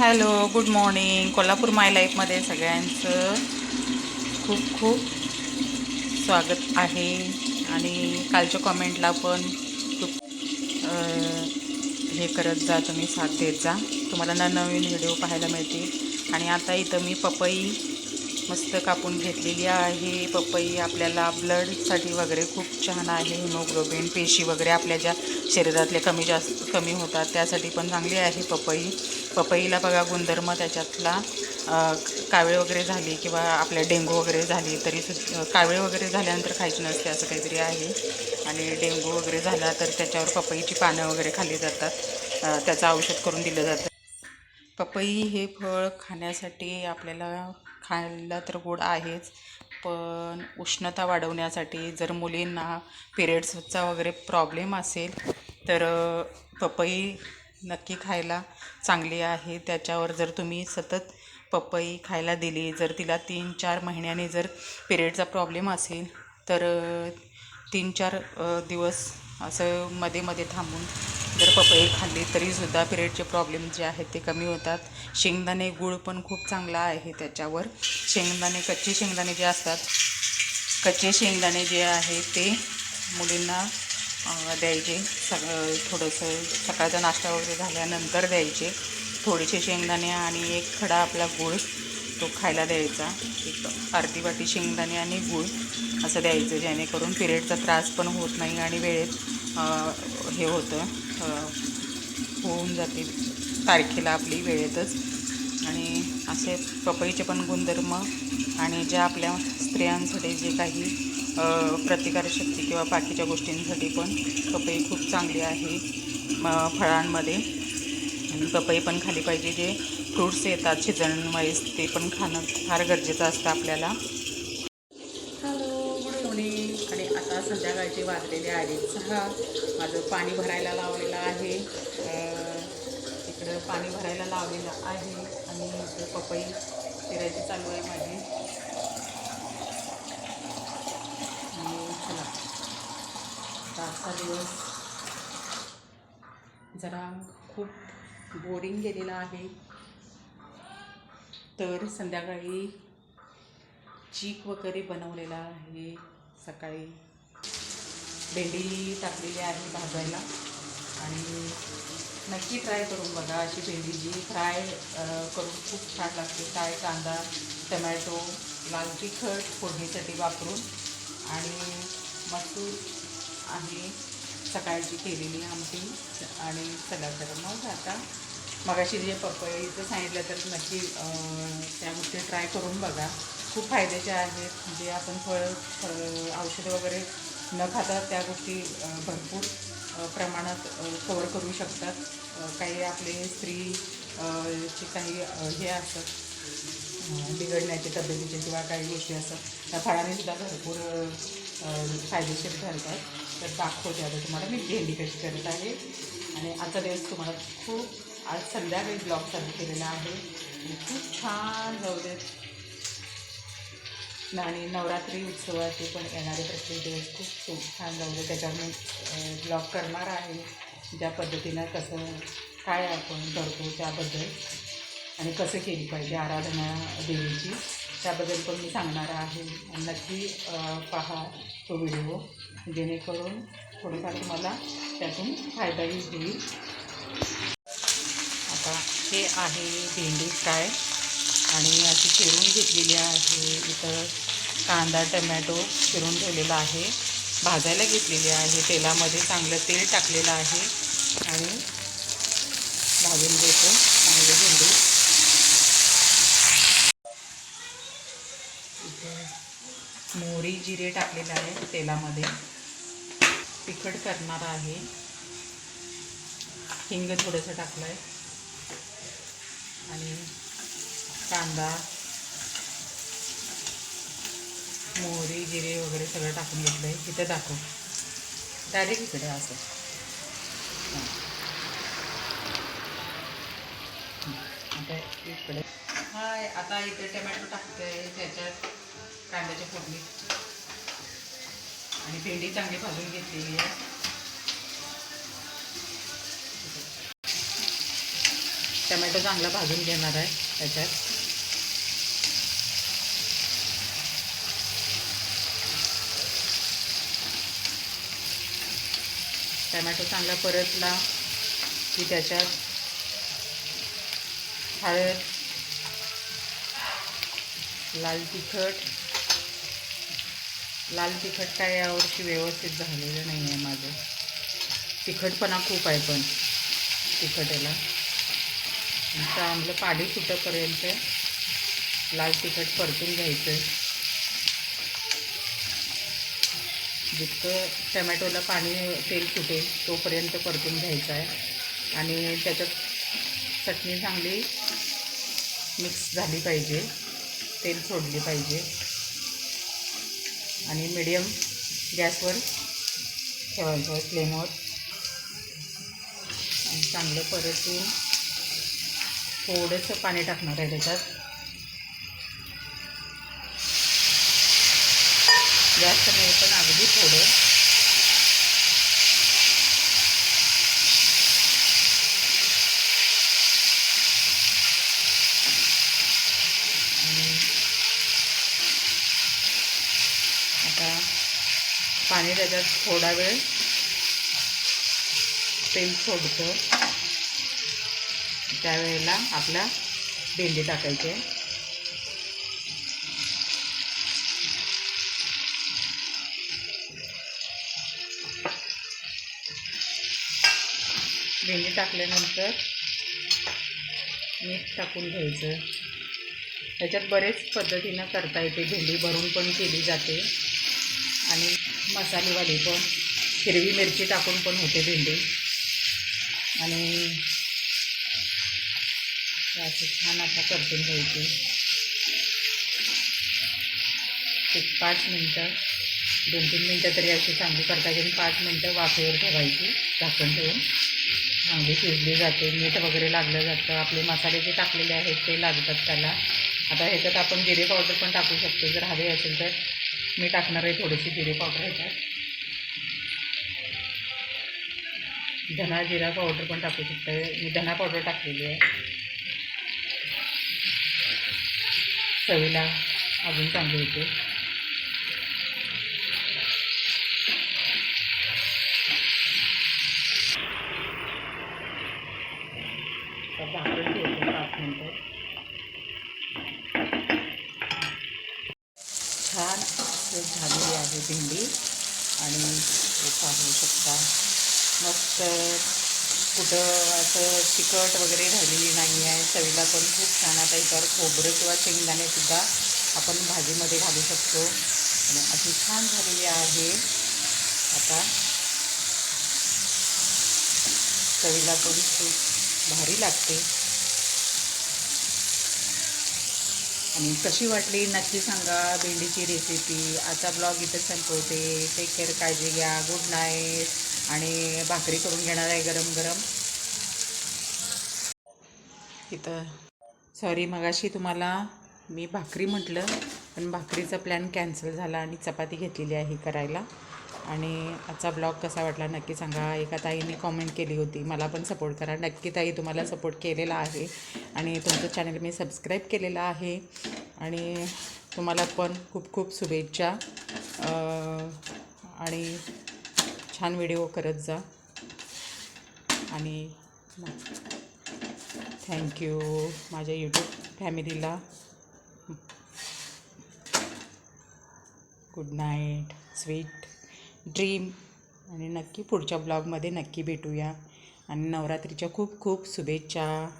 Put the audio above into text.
Hello good morning. Kolhapur my लाईफमध्ये सगळ्यांचं खूप खूप स्वागत आहे. आणि कालच्या कॉमेंटला पण खूप हे करत जा तुम्ही साथ देत जा. तुम्हाला ना नवीन व्हिडिओ पाहायला मिळतील. आणि आता इथं मी पपई मस्त कापून घेतलेली आहे. पपई आपल्याला ब्लडसाठी वगैरे खूप छान आहे. हिमोग्लोबिन पेशी वगैरे आपल्या ज्या शरीरातले कमी जास्त कमी होतात त्यासाठी पण चांगली आहे पपई. पपईला बघा गुणधर्म त्याच्यातला कावळे वगैरे झाली किंवा आपल्या डेंगू वगैरे झाली तरी कावळे वगैरे झाल्यानंतर खायची नसते असं काहीतरी आहे. आणि डेंगू वगैरे झाला तर त्याच्यावर पपईची पानं वगैरे खाल्ली जातात. त्याचं औषध करून दिलं जातं. पपई हे फळ खाण्यासाठी आपल्याला खायला तर गोड आहेच पण उष्णता वाढवण्यासाठी जर मुलींना पिरियड्सचा वगैरे प्रॉब्लेम असेल तर पपई नक्की खायला चांगली आहे. त्याच्यावर जर तुम्ही सतत पपई खायला दिली जर तिला तीन चार महिन्याने जर पिरियडचा प्रॉब्लेम असेल तर तीन चार दिवस असं मध्ये मध्ये थांबून जर पपई खाल्ली तरीसुद्धा पिरियडचे प्रॉब्लेम जे आहेत ते कमी होतात. शेंगदाणे गुळ पण खूप चांगला आहे त्याच्यावर. शेंगदाणे कच्चे शेंगदाणे जे असतात कच्चे शेंगदाणे जे आहे ते मुलींना द्यायचे. सग थोडंसं सकाळचा नाश्ता वगैरे झाल्यानंतर द्यायचे. थोडेसे शेंगदाणे आणि एक खडा आपला गूळ तो खायला द्यायचा. एक अर्धी वाटी शेंगदाणे आणि गूळ असं द्यायचं जेणेकरून पिरियडचा त्रास पण होत नाही आणि वेळेत हे होतं होऊन जाते तारखेला आपली वेळेतच. आणि असे पपईचे पण गुणधर्म आणि ज्या आपल्या स्त्रियांसाठी जे काही प्रतिकारशक्ती किंवा बाकीच्या गोष्टींसाठी पण पपई खूप चांगली आहे फळांमध्ये. आणि पपई पण खाली पाहिजे जे फ्रूट्स येतात सीझन वाईज ते पण खाणं फार गरजेचं असतं आपल्याला. हॅलो गुड मॉर्निंग आणि आता संध्याकाळचे वाजलेले आहेत सहा. माझं पाणी भरायला लावलेलं आहे. इकडं पाणी भरायला लावलेलं आहे. आणि पपई चिरायची चालू आहे माझी आणि चला आजचा दिवस जरा खूप बोरिंग गेलेला आहे. तर संध्याकाळी चीक वगैरे बनवलेला आहे. सकाळी भेंडी टाकलेली आहे भाजायला. आणि नक्की ट्राय करून बघा अशी भेंडी जी फ्राय करून खूप छान लागते. काय कांदा टमॅटो लाल तिखट फोडणीसाठी वापरून. आणि मसूर आहे. सकाळची केलेली आमटी आणि चला तर मग आता मगाशी जे पपईचं सांगितलं तर नक्की त्या गोष्टी ट्राय करून बघा. खूप फायद्याच्या आहेत. जे आपण फळ फळ औषधं वगैरे न खाता त्या गोष्टी भरपूर प्रमाणात कवर करू शकतात. काही आपले स्त्री चे काही हे असतात बिघडण्याचे तब्येतीचे किंवा काही गोष्टी असतात त्या फळाने सुद्धा भरपूर फायदेशीर ठरतात. तर दाखवते आता तुम्हाला मी भेंडी कशी करत आहे. आणि आता दिवस तुम्हाला खूप आज संध्याकाळी ब्लॉग चालू केलेला आहे. खूप छान जाऊ देत आणि नवरात्री उत्सवाचे पण येणारे प्रत्येक दिवस. खूप खूप छान जाऊ दे. त्याच्यावर मी ब्लॉग करणार आहे. ज्या पद्धतीनं कसं काय आपण करतो त्याबद्दल. आणि कसं केली पाहिजे आराधना देवीची त्याबद्दल पण मी सांगणार आहे. नक्की पहा तो व्हिडिओ जेणेकरून थोडीफार तुम्हाला त्यातून फायदाही होईल. आता हे आहे भेंडी फ्राय. आणि अशी चिरून घेतलेली आहे. इथं कांदा टमॅटो चिरून ठेवलेला आहे. भाजायला घेतलेली आहे. तेलामध्ये चांगलं तेल टाकलेलं आहे. आणि भाजून घेतो. चांगले भेंडी. मोहरी जिरे टाकलेले आहे तेलामध्ये. तिखट करणार आहे. हिंग थोडंसं टाकलं आहे आणि कांदा मोहरी जिरे वगैरे सगळं टाकून घेतलं आहे तिथं दाखव. डायरेक्ट इकडे असं. आता इकडे हा आता इथे टमॅटो टाकते त्याच्यात कांद्याच्या फोडणी. आणि भेंडी चांगली भाजून घेतलेली आहे. टमॅटो चांगला भाजून घेणार आहे त्याच्यात टमॅटो चांगला परतला की त्याच्यात हळद लाल तिखट. लाल तिखट काय यावर्षी व्यवस्थित झालेलं नाही आहे माझं. तिखटपणा खूप आहे पण तिखट याला चांगलं पाणी सुटेपर्यंत लाल तिखट परतून घ्यायचं जितकं टमॅटोला पाणी तेल सुटेल तोपर्यंत परतून घ्यायचं आहे. आणि त्याच्यात चटणी चांगली मिक्स झाली पाहिजे. तेल सोडली पाहिजे. आणि मिडियम गॅसवर ठेवायचं आहे फ्लेमवर. आणि चांगलं परतून थोडंसं पाणी टाकणार आहे त्याच्यात. जास्त नाही पण अगदी थोडं. आता पाणी त्याच्यात थोडा वेळ तेल सोडतं. त्यावेळेला आपला भेंडी टाकायचे भेंडी टाकल्यानंतर मीठ टाकून घ्यायचं. त्याच्यात बरेच पद्धतीनं करता येते. भेंडी भरून पण केली जाते. आणि मसालेवाले पण. हिरवी मिरची टाकून पण होते भेंडी. आणि असं छान आता परतून घ्यायची. एक पाच मिनटं दोन तीन मिनटं तरी अशी चांगली करता येईल. पाच मिनटं वाफेवर ठेवायची झाकण ठेवून. चांगली शिजली जाते. मीठ वगैरे लागलं जातं. आपले मसाले जे टाकलेले आहेत ते लागतात त्याला. आता ह्याच्यात आपण जिरे पावडर पण टाकू शकतो. जर हवे असेल तर. मी टाकणार आहे थोडीशी जिरे पावडर ह्याच्यात. धना जिरा पावडर पण टाकू शकतो. मी धना पावडर टाकलेली आहे. चवीला अजून चांगली होते. झाकण ठेवतो पाच मिनटं. छान असं झालेली आहे भेंडी आणि पाहू शकता मस्त कुठं असं तिखट वगैरे राहिलेली नाही आहे. चवीला पण खूप छान आता इतर खोबरं किंवा शेंगदाणेसुद्धा आपण भाजीमध्ये घालू शकतो. आणि अशी छान झालेली आहे. आता चवीला पण खूप भारी लागते. आणि कशी वाटली नक्की सांगा भेंडीची रेसिपी आजचा ब्लॉग इथं संपवते. टेक केअर काळजी घ्या. गुड नाईट आणि भाकरी करून घेणार आहे गरम गरम. इथं सॉरी मगाशी तुम्हाला मी भाकरी म्हटलं पण भाकरीचा प्लॅन कॅन्सल झाला आणि चपाती घेतलेली आहे करायला. आणि आजचा ब्लॉग कसा वाटला नक्की सांगा. एका ताईने कॉमेंट केली होती. मला पण सपोर्ट करा. नक्की ताई तुम्हाला सपोर्ट केलेला आहे. आणि तुमचं चॅनल मी सबस्क्राईब केलेलं आहे. आणि तुम्हाला पण खूप खूप शुभेच्छा. आणि छान व्हिडिओ करत जा. आणि थँक्यू माझ्या यूट्यूब फॅमिलीला गुड नाईट स्वीट ड्रीम. आणि नक्की पुढच्या ब्लॉगमध्ये नक्की भेटूया. आणि नवरात्रीच्या खूप खूप शुभेच्छा.